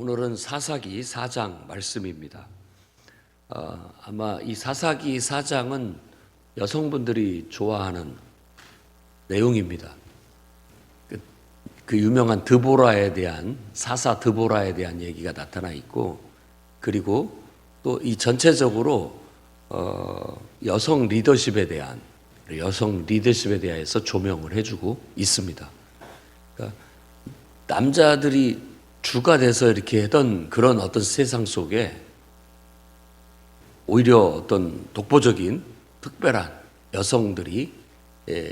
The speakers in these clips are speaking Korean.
오늘은 사사기 4장 말씀입니다. 어, 아마 이 사사기 4장은 여성분들이 좋아하는 내용입니다. 그, 그 유명한 드보라에 대한 사사 드보라에 대한 얘기가 나타나 있고 그리고 또 이 전체적으로 어, 여성 리더십에 대한 여성 리더십에 대해서 조명을 해주고 있습니다. 그러니까 남자들이 주가 돼서 이렇게 하던 그런 어떤 세상 속에 오히려 어떤 독보적인 특별한 여성들이 에,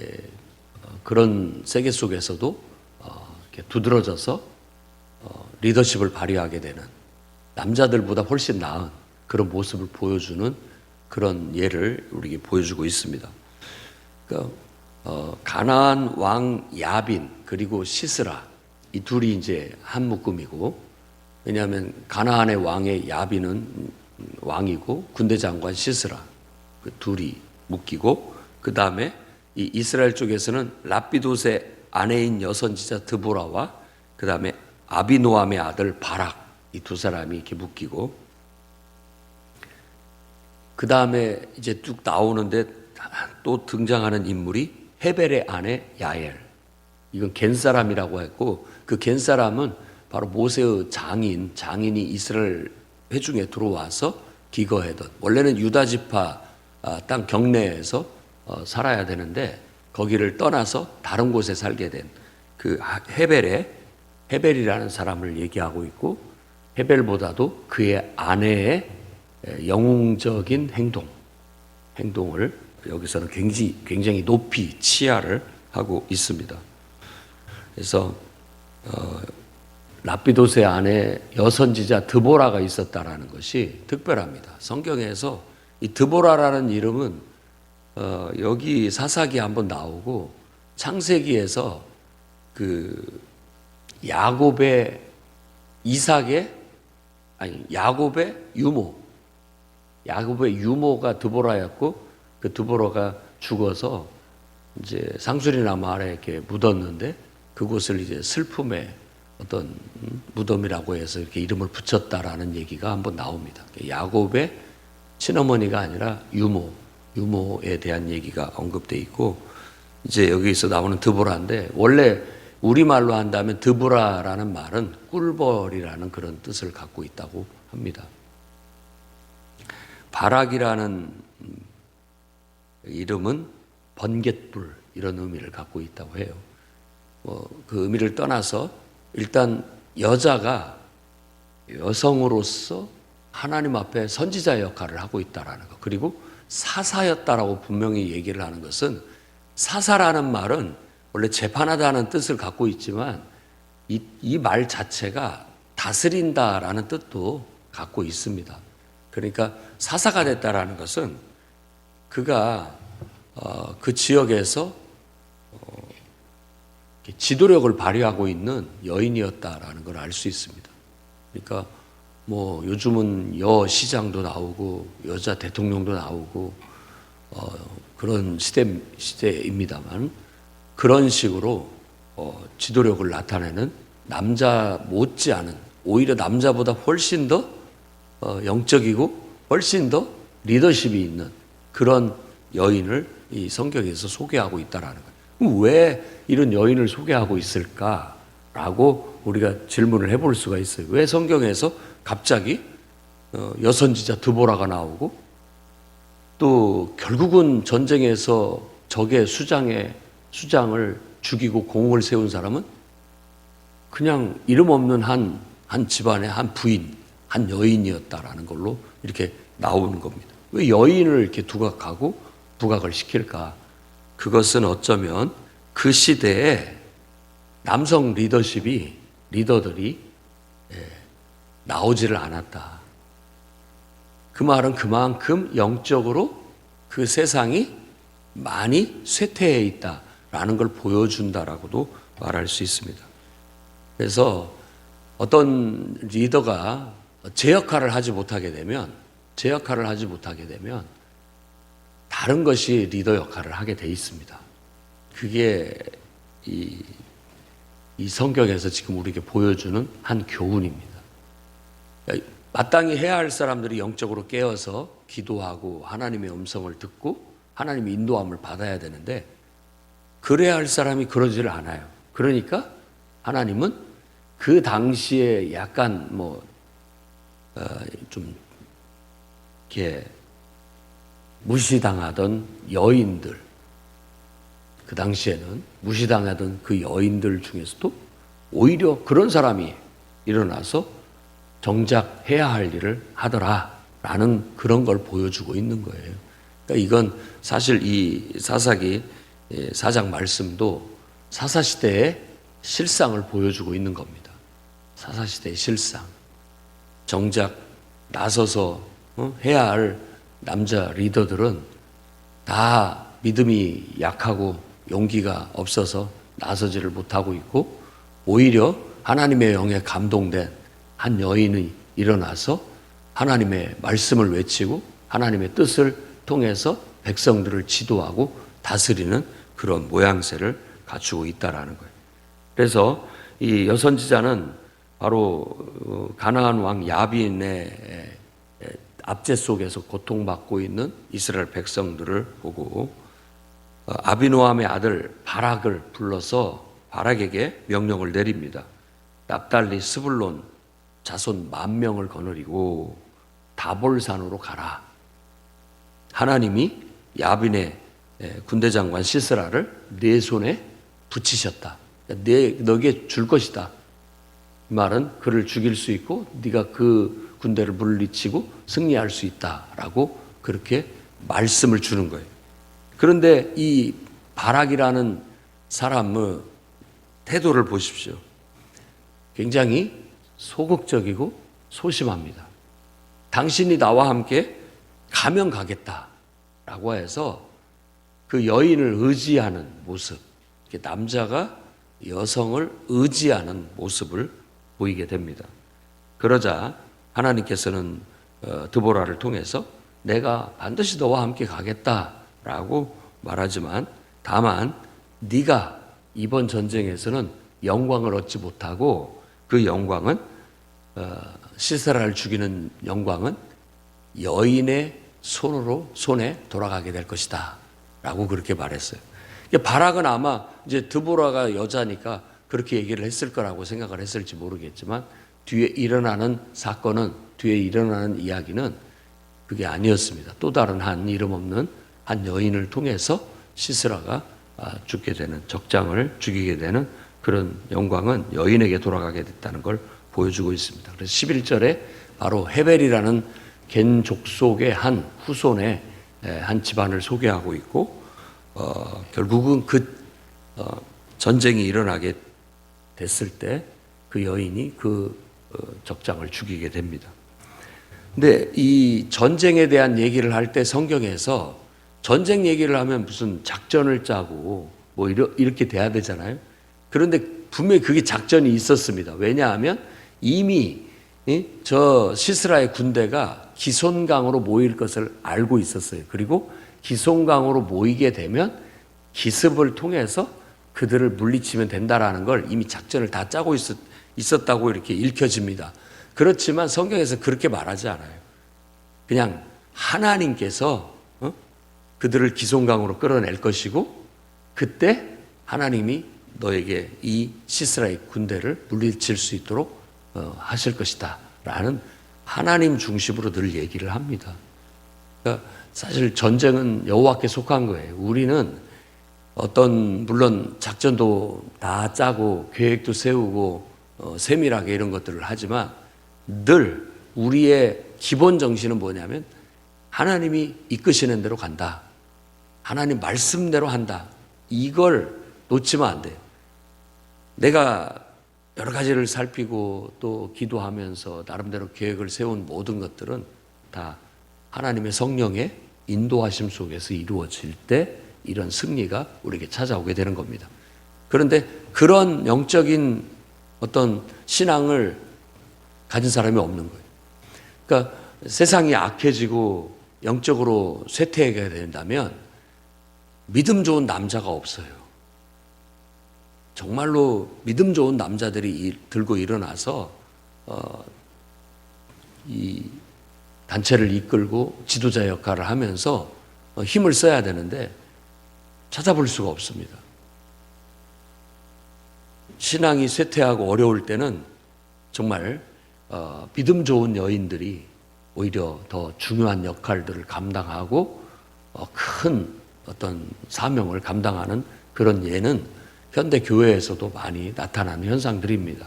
어, 그런 세계 속에서도 어, 두드러져서 어, 리더십을 발휘하게 되는 남자들보다 훨씬 나은 그런 모습을 보여주는 그런 예를 우리에게 보여주고 있습니다. 그러니까 어, 가나안 왕 야빈 그리고 시스라 이 둘이 이제 한 묶음이고 왜냐하면 가나안의 왕의 야빈은 왕이고 군대 장관 시스라 그 둘이 묶이고 그 다음에 이 이스라엘 쪽에서는 라피도스의 아내인 여선지자 드보라와 그 다음에 아비노함의 아들 바락 이 두 사람이 이렇게 묶이고 그 다음에 이제 쭉 나오는데 또 등장하는 인물이 헤벨의 아내 야엘. 이건 겐 사람이라고 했고 그 겐 사람은 바로 모세의 장인 장인이 이스라엘 회중에 들어와서 기거하던 원래는 유다 지파 아, 땅 경내에서 어, 살아야 되는데 거기를 떠나서 다른 곳에 살게 된 그 헤벨의 헤벨이라는 사람을 얘기하고 있고 헤벨보다도 그의 아내의 영웅적인 행동 행동을 여기서는 굉장히 굉장히 높이 치하를 하고 있습니다. 그래서 어, 라피도스의 안에 여선지자 드보라가 있었다라는 것이 특별합니다. 성경에서 이 드보라라는 이름은 어, 여기 사사기 한번 나오고 창세기에서 그 야곱의 이삭의 아니 야곱의 유모 야곱의 유모가 드보라였고 그 드보라가 죽어서 이제 상수리나무 아래 이렇게 묻었는데 그곳을 이제 슬픔의 어떤 무덤이라고 해서 이렇게 이름을 붙였다라는 얘기가 한번 나옵니다. 야곱의 친어머니가 아니라 유모, 유모에 대한 얘기가 언급돼 있고 이제 여기서 나오는 드보라인데 원래 우리말로 한다면 드보라라는 말은 꿀벌이라는 그런 뜻을 갖고 있다고 합니다. 바락이라는 이름은 번갯불 이런 의미를 갖고 있다고 해요. 뭐 그 의미를 떠나서 일단 여자가 여성으로서 하나님 앞에 선지자 역할을 하고 있다라는 것. 그리고 사사였다라고 분명히 얘기를 하는 것은 사사라는 말은 원래 재판하다는 뜻을 갖고 있지만 이 말 자체가 다스린다라는 뜻도 갖고 있습니다. 그러니까 사사가 됐다라는 것은 그가 어, 그 지역에서 어, 지도력을 발휘하고 있는 여인이었다라는 걸 알 수 있습니다. 그러니까 뭐 요즘은 여 시장도 나오고 여자 대통령도 나오고 어, 그런 시대 시대입니다만 그런 식으로 어, 지도력을 나타내는 남자 못지않은 오히려 남자보다 훨씬 더 어, 영적이고 훨씬 더 리더십이 있는 그런 여인을 이 성경에서 소개하고 있다라는 거예요. 왜 이런 여인을 소개하고 있을까라고 우리가 질문을 해볼 수가 있어요. 왜 성경에서 갑자기 어, 여선지자 드보라가 나오고 또 결국은 전쟁에서 적의 수장의 수장을 죽이고 공을 세운 사람은 그냥 이름 없는 한, 한 집안의 한 부인, 한 여인이었다라는 걸로 이렇게 나오는 겁니다. 왜 여인을 이렇게 두각하고 부각을 시킬까? 그것은 어쩌면 그 시대에 남성 리더십이, 리더들이 예, 나오지를 않았다. 그 말은 그만큼 영적으로 그 세상이 많이 쇠퇴해 있다라는 걸 보여준다라고도 말할 수 있습니다. 그래서 어떤 리더가 제 역할을 하지 못하게 되면 제 역할을 하지 못하게 되면 다른 것이 리더 역할을 하게 돼 있습니다. 그게 이, 이 성경에서 지금 우리에게 보여주는 한 교훈입니다. 마땅히 해야 할 사람들이 영적으로 깨어서 기도하고 하나님의 음성을 듣고 하나님의 인도함을 받아야 되는데 그래야 할 사람이 그러지를 않아요. 그러니까 하나님은 그 당시에 약간 뭐, 어, 좀, 이렇게 무시당하던 여인들, 그 당시에는 무시당하던 그 여인들 중에서도 오히려 그런 사람이 일어나서 정작 해야 할 일을 하더라라는 그런 걸 보여주고 있는 거예요. 그러니까 이건 사실 이 사사기 예, 사장 말씀도 사사 시대의 실상을 보여주고 있는 겁니다. 사사 시대의 실상. 정작 나서서 어, 해야 할 남자 리더들은 다 믿음이 약하고 용기가 없어서 나서지를 못하고 있고 오히려 하나님의 영에 감동된 한 여인이 일어나서 하나님의 말씀을 외치고 하나님의 뜻을 통해서 백성들을 지도하고 다스리는 그런 모양새를 갖추고 있다라는 거예요. 그래서 이 여선지자는 바로 어, 가나안 왕 야빈의 압제 속에서 고통받고 있는 이스라엘 백성들을 보고 어, 아비노함의 아들 바락을 불러서 바락에게 명령을 내립니다. 납달리 스불론 자손 만 명을 거느리고 다볼산으로 가라. 하나님이 야빈의 군대 장관 시스라를 내 손에 붙이셨다. 내 너에게 줄 것이다. 이 말은 그를 죽일 수 있고 네가 그 군대를 물리치고 승리할 수 있다라고 그렇게 말씀을 주는 거예요. 그런데 이 바락이라는 사람의 태도를 보십시오. 굉장히 소극적이고 소심합니다. 당신이 나와 함께 가면 가겠다라고 해서 그 여인을 의지하는 모습, 남자가 여성을 의지하는 모습을 보이게 됩니다. 그러자 하나님께서는 어, 드보라를 통해서 내가 반드시 너와 함께 가겠다라고 말하지만 다만 네가 이번 전쟁에서는 영광을 얻지 못하고 그 영광은 어, 시세라를 죽이는 영광은 여인의 손으로 손에 돌아가게 될 것이다라고 그렇게 말했어요. 바락은 아마 이제 드보라가 여자니까 그렇게 얘기를 했을 거라고 생각을 했을지 모르겠지만 뒤에 일어나는 사건은 뒤에 일어나는 이야기는 그게 아니었습니다. 또 다른 한 이름 없는 한 여인을 통해서 시스라가 아, 죽게 되는 적장을 죽이게 되는 그런 영광은 여인에게 돌아가게 됐다는 걸 보여주고 있습니다. 그래서 11절에 바로 헤벨이라는 겐 족속의 한 후손의 한 집안을 소개하고 있고 어, 결국은 그 어, 전쟁이 일어나게 됐을 때 그 여인이 그 어, 적장을 죽이게 됩니다. 근데 이 전쟁에 대한 얘기를 할 때 성경에서 전쟁 얘기를 하면 무슨 작전을 짜고 뭐 이렇게 돼야 되잖아요. 그런데 분명히 그게 작전이 있었습니다. 왜냐하면 이미 저 시스라의 군대가 기손강으로 모일 것을 알고 있었어요. 그리고 기손강으로 모이게 되면 기습을 통해서 그들을 물리치면 된다라는 걸 이미 작전을 다 짜고 있었, 있었다고 이렇게 읽혀집니다. 그렇지만 성경에서 그렇게 말하지 않아요. 그냥 하나님께서 어? 그들을 기손강으로 끌어낼 것이고 그때 하나님이 너에게 이 시스라의 군대를 물리칠 수 있도록 어, 하실 것이다. 라는 하나님 중심으로 늘 얘기를 합니다. 그러니까 사실 전쟁은 여호와께 속한 거예요. 우리는 어떤 물론 작전도 다 짜고 계획도 세우고 어, 세밀하게 이런 것들을 하지만 늘 우리의 기본 정신은 뭐냐면 하나님이 이끄시는 대로 간다. 하나님 말씀대로 한다. 이걸 놓치면 안 돼요. 내가 여러 가지를 살피고 또 기도하면서 나름대로 계획을 세운 모든 것들은 다 하나님의 성령의 인도하심 속에서 이루어질 때 이런 승리가 우리에게 찾아오게 되는 겁니다. 그런데 그런 영적인 어떤 신앙을 가진 사람이 없는 거예요. 그러니까 세상이 악해지고 영적으로 쇠퇴하게 된다면 믿음 좋은 남자가 없어요. 정말로 믿음 좋은 남자들이 들고 일어나서 어, 이 단체를 이끌고 지도자 역할을 하면서 어, 힘을 써야 되는데 찾아볼 수가 없습니다. 신앙이 쇠퇴하고 어려울 때는 정말 어, 믿음 좋은 여인들이 오히려 더 중요한 역할들을 감당하고 어, 큰 어떤 사명을 감당하는 그런 예는 현대 교회에서도 많이 나타나는 현상들입니다.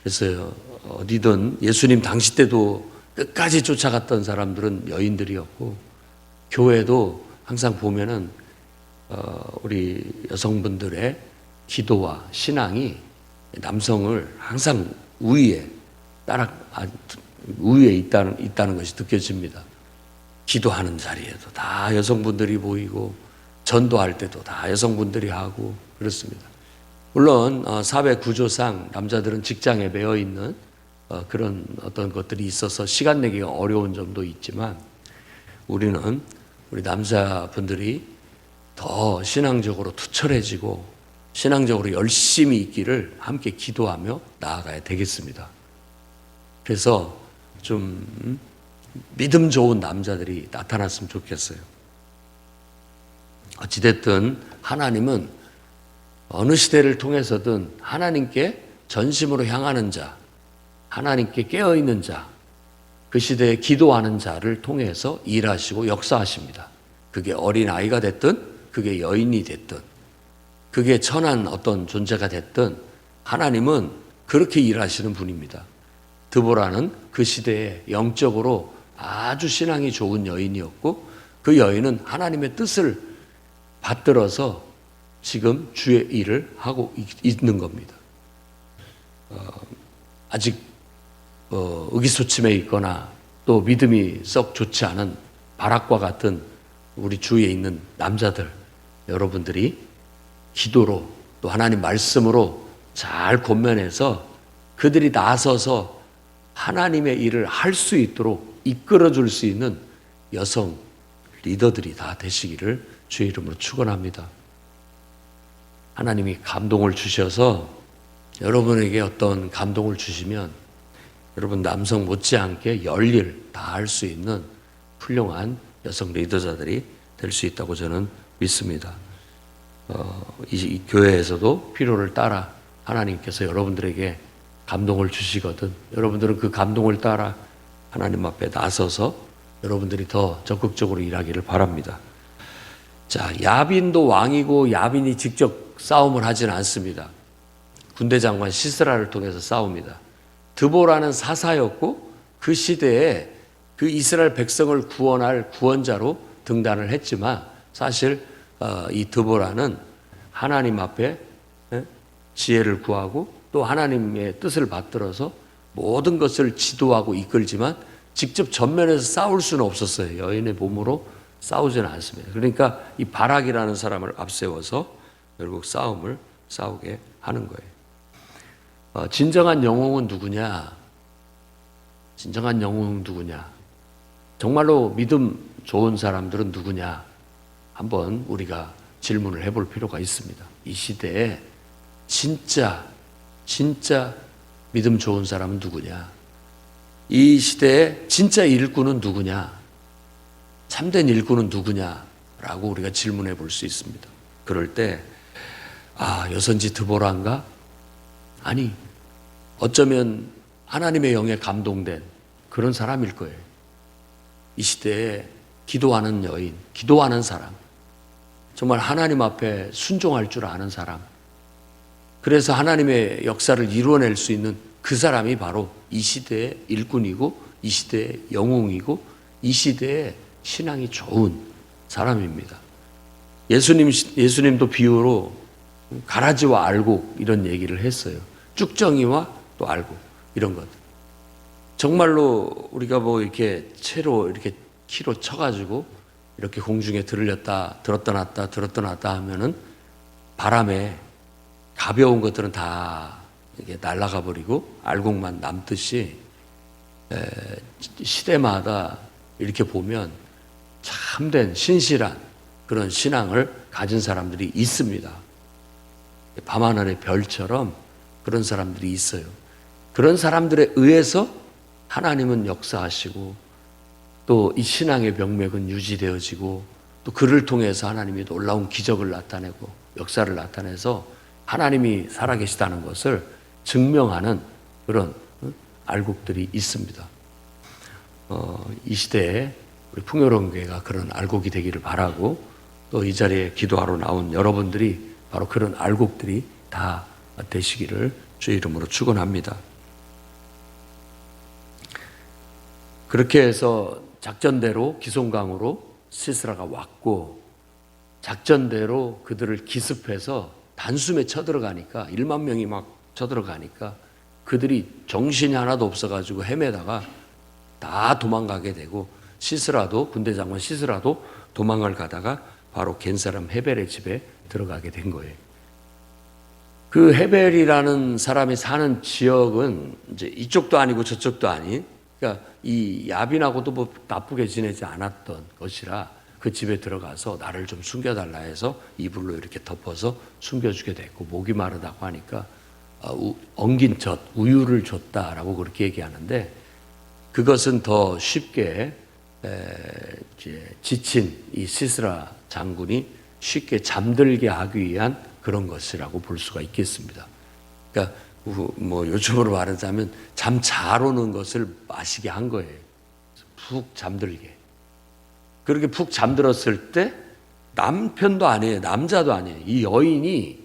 그래서 어디든 예수님 당시 때도 끝까지 쫓아갔던 사람들은 여인들이었고 교회도 항상 보면은 어, 우리 여성분들의 기도와 신앙이 남성을 항상 우위에 따라 아, 우위에 있다는 있다는 것이 느껴집니다. 기도하는 자리에도 다 여성분들이 보이고 전도할 때도 다 여성분들이 하고 그렇습니다. 물론 어, 사회 구조상 남자들은 직장에 매여 있는 어, 그런 어떤 것들이 있어서 시간 내기가 어려운 점도 있지만 우리는 우리 남자분들이 더 신앙적으로 투철해지고 신앙적으로 열심히 있기를 함께 기도하며 나아가야 되겠습니다. 그래서 좀 음, 믿음 좋은 남자들이 나타났으면 좋겠어요. 어찌됐든 하나님은 어느 시대를 통해서든 하나님께 전심으로 향하는 자, 하나님께 깨어있는 자, 그 시대에 기도하는 자를 통해서 일하시고 역사하십니다. 그게 어린아이가 됐든, 그게 여인이 됐든, 그게 천한 어떤 존재가 됐든, 하나님은 그렇게 일하시는 분입니다. 드보라는 그 시대에 영적으로 아주 신앙이 좋은 여인이었고, 그 여인은 하나님의 뜻을 받들어서 지금 주의 일을 하고 있- 있는 겁니다. 어, 아직 어, 의기소침해 있거나 또 믿음이 썩 좋지 않은 바락과 같은 우리 주위에 있는 남자들 여러분들이 기도로 또 하나님 말씀으로 잘 권면해서 그들이 나서서 하나님의 일을 할 수 있도록 이끌어 줄 수 있는 여성 리더들이 다 되시기를 주의 이름으로 축원합니다. 하나님이 감동을 주셔서 여러분에게 어떤 감동을 주시면 여러분 남성 못지않게 열일 다 할 수 있는 훌륭한 여성 리더자들이 될 수 있다고 저는 믿습니다. 어, 이, 이 교회에서도 필요를 따라 하나님께서 여러분들에게 감동을 주시거든 여러분들은 그 감동을 따라 하나님 앞에 나서서 여러분들이 더 적극적으로 일하기를 바랍니다. 자, 야빈도 왕이고 야빈이 직접 싸움을 하지는 않습니다. 군대 장관 시스라를 통해서 싸웁니다. 드보라는 사사였고 그 시대에 그 이스라엘 백성을 구원할 구원자로 등단을 했지만 사실 어, 이 드보라는 하나님 앞에 예, 지혜를 구하고 또 하나님의 뜻을 받들어서 모든 것을 지도하고 이끌지만 직접 전면에서 싸울 수는 없었어요. 여인의 몸으로 싸우지는 않습니다. 그러니까 이 바락이라는 사람을 앞세워서 결국 싸움을 싸우게 하는 거예요. 어, 진정한 영웅은 누구냐? 진정한 영웅은 누구냐? 정말로 믿음 좋은 사람들은 누구냐? 한번 우리가 질문을 해볼 필요가 있습니다. 이 시대에 진짜, 진짜 믿음 좋은 사람은 누구냐? 이 시대에 진짜 일꾼은 누구냐? 참된 일꾼은 누구냐 라고 우리가 질문해 볼 수 있습니다. 그럴 때, 아, 여선지 드보란가? 아니, 어쩌면 하나님의 영에 감동된 그런 사람일 거예요. 이 시대에 기도하는 여인, 기도하는 사람, 정말 하나님 앞에 순종할 줄 아는 사람, 그래서 하나님의 역사를 이루어낼 수 있는 그 사람이 바로 이 시대의 일꾼이고, 이 시대의 영웅이고, 이 시대의 신앙이 좋은 사람입니다. 예수님, 예수님도 비유로 가라지와 알곡 이런 얘기를 했어요. 쭉정이와 또 알곡 이런 것. 정말로 우리가 뭐 이렇게 채로 이렇게 키로 쳐가지고 이렇게 공중에 들렸다 들었다 놨다 들었다 놨다 하면은 바람에 가벼운 것들은 다 이게 날아가 버리고 알곡만 남듯이 에, 시대마다 이렇게 보면 참된 신실한 그런 신앙을 가진 사람들이 있습니다. 밤하늘의 별처럼 그런 사람들이 있어요. 그런 사람들에 의해서 하나님은 역사하시고 또 이 신앙의 명맥은 유지되어지고 또 그를 통해서 하나님이 놀라운 기적을 나타내고 역사를 나타내서 하나님이 살아계시다는 것을 증명하는 그런 어, 알곡들이 있습니다. 어, 이 시대에 우리 풍요로운 교회가 그런 알곡이 되기를 바라고 또 이 자리에 기도하러 나온 여러분들이 바로 그런 알곡들이 다 되시기를 주의 이름으로 축원합니다. 그렇게 해서 작전대로 기송강으로 시스라가 왔고 작전대로 그들을 기습해서 단숨에 쳐들어가니까 1만 명이 막 쳐들어가니까 그들이 정신이 하나도 없어가지고 헤매다가 다 도망가게 되고 시스라도 군대 장관 시스라도 도망을 가다가 바로 겐 사람 헤벨의 집에 들어가게 된 거예요. 그 헤벨이라는 사람이 사는 지역은 이제 이쪽도 아니고 저쪽도 아닌 그러니까 이 야빈하고도 뭐 나쁘게 지내지 않았던 것이라 그 집에 들어가서 나를 좀 숨겨달라 해서 이불로 이렇게 덮어서 숨겨주게 됐고 목이 마르다고 하니까 어, 우- 엉긴 젖 우유를 줬다라고 그렇게 얘기하는데 그것은 더 쉽게 지친 이 시스라 장군이 쉽게 잠들게 하기 위한 그런 것이라고 볼 수가 있겠습니다. 그러니까 우- 뭐 요즘으로 말하자면 잠 잘 오는 것을 마시게 한 거예요. 푹 잠들게. 그렇게 푹 잠들었을 때 남편도 아니에요. 남자도 아니에요. 이 여인이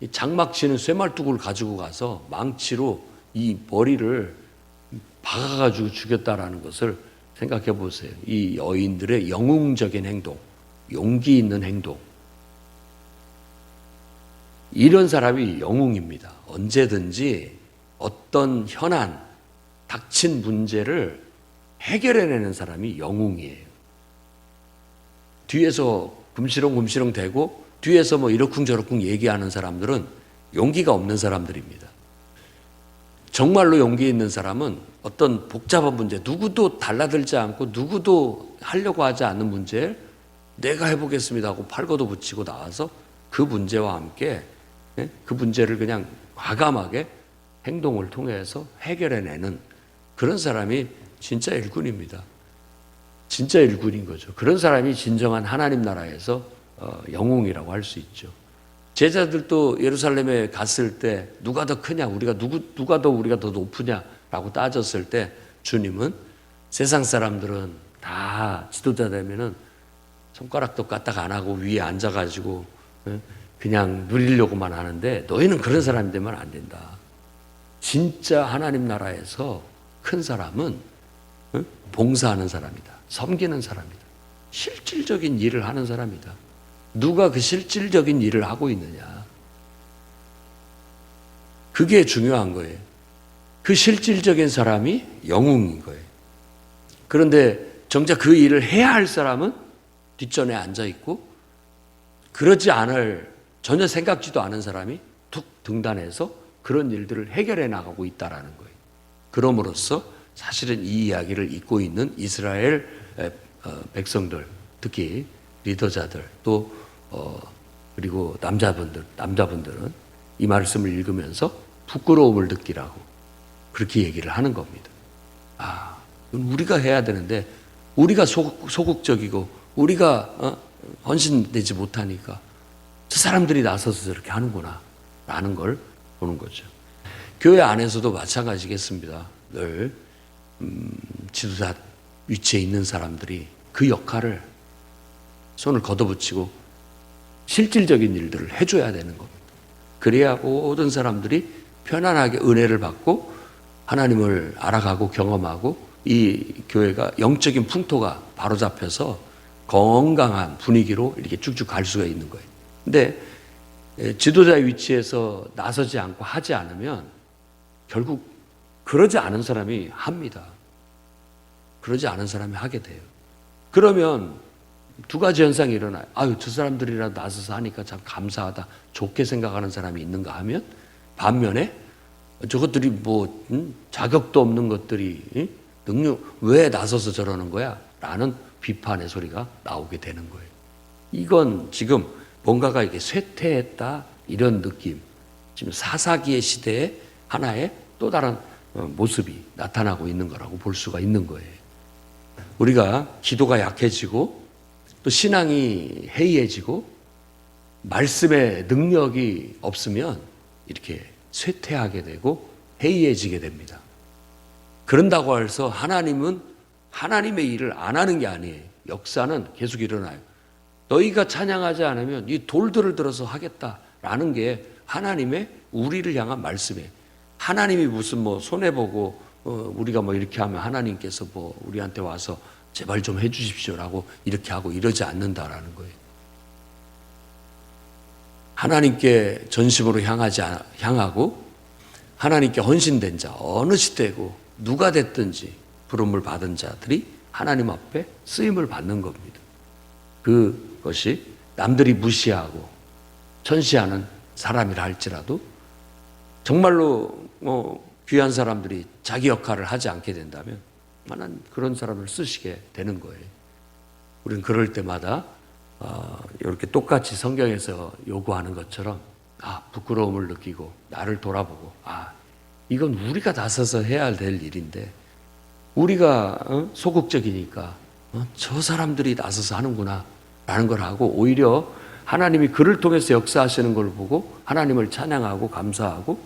이 장막 치는 쇠말뚝을 가지고 가서 망치로 이 머리를 박아가지고 죽였다라는 것을 생각해 보세요. 이 여인들의 영웅적인 행동, 용기 있는 행동. 이런 사람이 영웅입니다. 언제든지 어떤 현안, 닥친 문제를 해결해내는 사람이 영웅이에요. 뒤에서 굶시렁굶시렁 대고 뒤에서 뭐 이러쿵저러쿵 얘기하는 사람들은 용기가 없는 사람들입니다. 정말로 용기 있는 사람은 어떤 복잡한 문제, 누구도 달라들지 않고 누구도 하려고 하지 않는 문제를 내가 해보겠습니다 하고 팔고도 붙이고 나와서 그 문제와 함께 예? 그 문제를 그냥 과감하게 행동을 통해서 해결해내는 그런 사람이 진짜 일꾼입니다. 진짜 일꾼인 거죠. 그런 사람이 진정한 하나님 나라에서 어, 영웅이라고 할 수 있죠. 제자들도 예루살렘에 갔을 때 누가 더 크냐, 우리가 누구 누가 더 우리가 더 높으냐라고 따졌을 때 주님은 세상 사람들은 다 지도자 되면은 손가락도 까딱 안 하고 위에 앉아가지고 예, 그냥 누리려고만 하는데 너희는 그런 사람이 되면 안 된다. 진짜 하나님 나라에서 큰 사람은 어? 봉사하는 사람이다. 섬기는 사람이다. 실질적인 일을 하는 사람이다. 누가 그 실질적인 일을 하고 있느냐. 그게 중요한 거예요. 그 실질적인 사람이 영웅인 거예요. 그런데 정작 그 일을 해야 할 사람은 뒷전에 앉아 있고 그러지 않을 전혀 생각지도 않은 사람이 툭 등단해서 그런 일들을 해결해 나가고 있다라는 거예요. 그럼으로써 사실은 이 이야기를 잊고 있는 이스라엘 에, 어, 백성들, 특히 리더자들 또 어, 그리고 남자분들, 남자분들은 이 말씀을 읽으면서 부끄러움을 느끼라고 그렇게 얘기를 하는 겁니다. 아, 우리가 해야 되는데 우리가 소극, 소극적이고 우리가 어? 헌신되지 못하니까 저 사람들이 나서서 저렇게 하는구나 라는 걸 보는 거죠. 교회 안에서도 마찬가지겠습니다. 늘 음, 지도자 위치에 있는 사람들이 그 역할을 손을 걷어붙이고 실질적인 일들을 해줘야 되는 겁니다. 그래야 모든 사람들이 편안하게 은혜를 받고 하나님을 알아가고 경험하고 이 교회가 영적인 풍토가 바로잡혀서 건강한 분위기로 이렇게 쭉쭉 갈 수가 있는 거예요. 근데 에, 지도자 위치에서 나서지 않고 하지 않으면 결국 그러지 않은 사람이 합니다. 그러지 않은 사람이 하게 돼요. 그러면 두 가지 현상이 일어나요. 아유, 저 사람들이라도 나서서 하니까 참 감사하다. 좋게 생각하는 사람이 있는가 하면 반면에 저것들이 뭐 음, 자격도 없는 것들이 응? 능력 왜 나서서 저러는 거야? 라는 비판의 소리가 나오게 되는 거예요. 이건 지금 뭔가가 이게 쇠퇴했다 이런 느낌. 지금 사사기의 시대에 하나의 또 다른 어, 모습이 나타나고 있는 거라고 볼 수가 있는 거예요. 우리가 기도가 약해지고 또 신앙이 해이해지고 말씀의 능력이 없으면 이렇게 쇠퇴하게 되고 해이해지게 됩니다. 그런다고 해서 하나님은 하나님의 일을 안 하는 게 아니에요. 역사는 계속 일어나요. 너희가 찬양하지 않으면 이 돌들을 들어서 하겠다라는 게 하나님의 우리를 향한 말씀이에요. 하나님이 무슨 뭐 손해 보고 어, 우리가 뭐 이렇게 하면 하나님께서 뭐 우리한테 와서 제발 좀 해주십시오라고 이렇게 하고 이러지 않는다라는 거예요. 하나님께 전심으로 향하지 않- 향하고 하나님께 헌신된 자 어느 시대고 누가 됐든지 부름을 받은 자들이 하나님 앞에 쓰임을 받는 겁니다. 그 것이 남들이 무시하고 천시하는 사람이라 할지라도 정말로 뭐 귀한 사람들이 자기 역할을 하지 않게 된다면 만한 그런 사람을 쓰시게 되는 거예요. 우리는 그럴 때마다 어, 이렇게 똑같이 성경에서 요구하는 것처럼 아 부끄러움을 느끼고 나를 돌아보고 아 이건 우리가 나서서 해야 될 일인데 우리가 어? 소극적이니까 어? 저 사람들이 나서서 하는구나 라는 걸 하고 오히려 하나님이 그를 통해서 역사하시는 걸 보고 하나님을 찬양하고 감사하고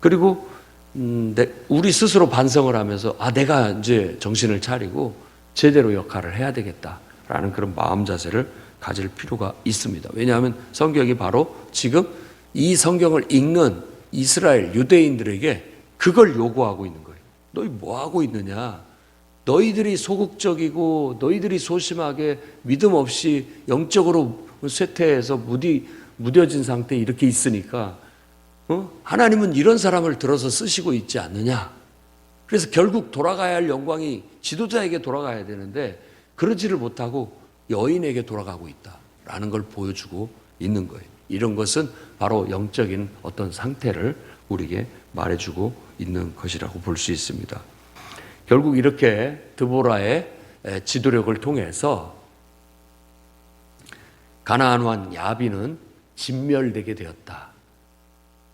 그리고 음, 내- 우리 스스로 반성을 하면서 아 내가 이제 정신을 차리고 제대로 역할을 해야 되겠다라는 그런 마음 자세를 가질 필요가 있습니다. 왜냐하면 성경이 바로 지금 이 성경을 읽는 이스라엘 유대인들에게 그걸 요구하고 있는 거예요. 너희 뭐 하고 있느냐? 너희들이 소극적이고 너희들이 소심하게 믿음 없이 영적으로 쇠퇴해서 무디 무뎌진 상태에 이렇게 있으니까 어? 하나님은 이런 사람을 들어서 쓰시고 있지 않느냐? 그래서 결국 돌아가야 할 영광이 지도자에게 돌아가야 되는데 그러지를 못하고 여인에게 돌아가고 있다라는 걸 보여주고 있는 거예요. 이런 것은 바로 영적인 어떤 상태를 우리에게 말해주고 있는 것이라고 볼 수 있습니다. 결국 이렇게 드보라의 에, 지도력을 통해서 가나안 왕 야비는 진멸되게 되었다.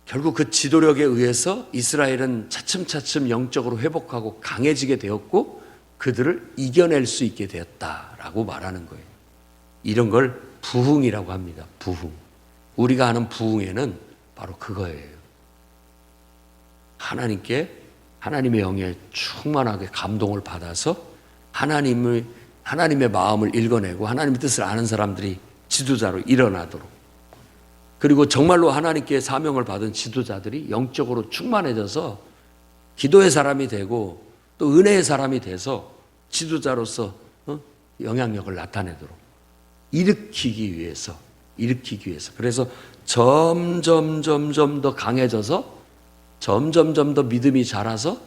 결국 그 지도력에 의해서 이스라엘은 차츰차츰 영적으로 회복하고 강해지게 되었고 그들을 이겨낼 수 있게 되었다라고 말하는 거예요. 이런 걸 부흥이라고 합니다. 부흥. 우리가 하는 부흥에는 바로 그거예요. 하나님께 하나님의 영에 충만하게 감동을 받아서 하나님을 하나님의 마음을 읽어내고 하나님의 뜻을 아는 사람들이 지도자로 일어나도록 그리고 정말로 하나님께 사명을 받은 지도자들이 영적으로 충만해져서 기도의 사람이 되고 또 은혜의 사람이 돼서 지도자로서 어? 영향력을 나타내도록 일으키기 위해서 일으키기 위해서 그래서 점점 점점 더 강해져서 점점점 더 믿음이 자라서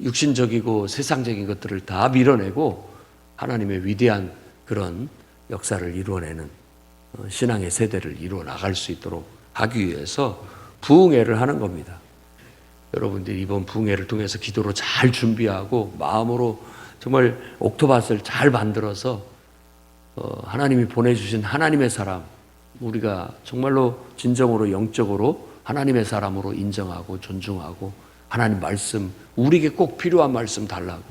육신적이고 세상적인 것들을 다 밀어내고 하나님의 위대한 그런 역사를 이루어내는 어, 신앙의 세대를 이루어 나갈 수 있도록 하기 위해서 부흥회를 하는 겁니다. 여러분들이 이번 부흥회를 통해서 기도로 잘 준비하고 마음으로 정말 옥토밭을 잘 만들어서 어, 하나님이 보내주신 하나님의 사람 우리가 정말로 진정으로 영적으로 하나님의 사람으로 인정하고 존중하고 하나님 말씀 우리에게 꼭 필요한 말씀 달라고.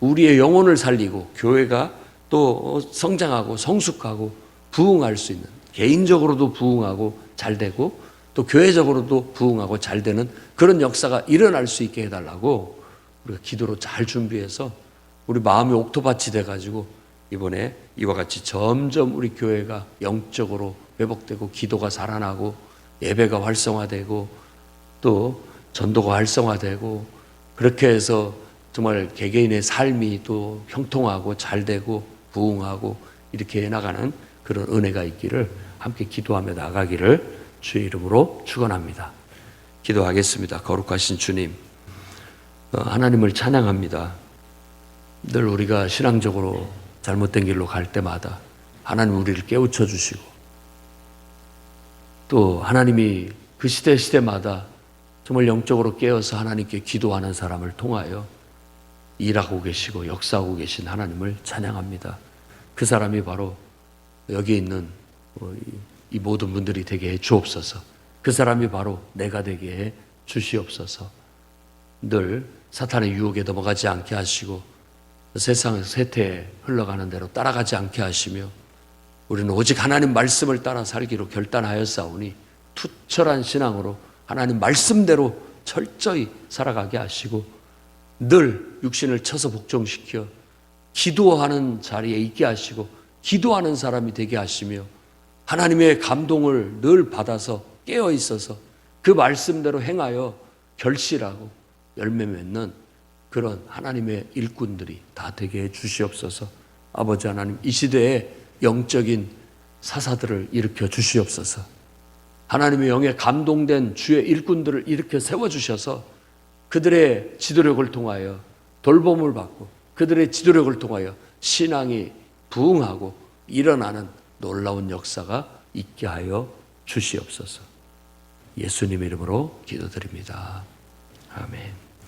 우리의 영혼을 살리고 교회가 또 성장하고 성숙하고 부흥할 수 있는 개인적으로도 부흥하고 잘 되고 또 교회적으로도 부흥하고 잘 되는 그런 역사가 일어날 수 있게 해달라고 우리가 기도로 잘 준비해서 우리 마음이 옥토밭이 돼가지고 이번에 이와 같이 점점 우리 교회가 영적으로 회복되고 기도가 살아나고 예배가 활성화되고 또 전도가 활성화되고 그렇게 해서 정말 개개인의 삶이 또 형통하고 잘 되고 부흥하고 이렇게 해 나가는 그런 은혜가 있기를 함께 기도하며 나가기를 주의 이름으로 축원합니다. 기도하겠습니다. 거룩하신 주님, 어, 하나님을 찬양합니다. 늘 우리가 신앙적으로 잘못된 길로 갈 때마다 하나님 우리를 깨우쳐 주시고 또 하나님이 그 시대 시대마다 정말 영적으로 깨어서 하나님께 기도하는 사람을 통하여 일하고 계시고 역사하고 계신 하나님을 찬양합니다. 그 사람이 바로 여기 있는 어, 이- 이 모든 분들이 되게 해 주옵소서. 그 사람이 바로 내가 되게 해 주시옵소서. 늘 사탄의 유혹에 넘어가지 않게 하시고 세상의 쇠퇴에 흘러가는 대로 따라가지 않게 하시며 우리는 오직 하나님 말씀을 따라 살기로 결단하였사오니 투철한 신앙으로 하나님 말씀대로 철저히 살아가게 하시고 늘 육신을 쳐서 복종시켜 기도하는 자리에 있게 하시고 기도하는 사람이 되게 하시며 하나님의 감동을 늘 받아서 깨어 있어서 그 말씀대로 행하여 결실하고 열매 맺는 그런 하나님의 일꾼들이 다 되게 해 주시옵소서. 아버지 하나님 이 시대에 영적인 사사들을 일으켜 주시옵소서. 하나님의 영에 감동된 주의 일꾼들을 일으켜 세워 주셔서 그들의 지도력을 통하여 돌봄을 받고 그들의 지도력을 통하여 신앙이 부흥하고 일어나는 놀라운 역사가 있게 하여 주시옵소서. 예수님 이름으로 기도드립니다. 아멘.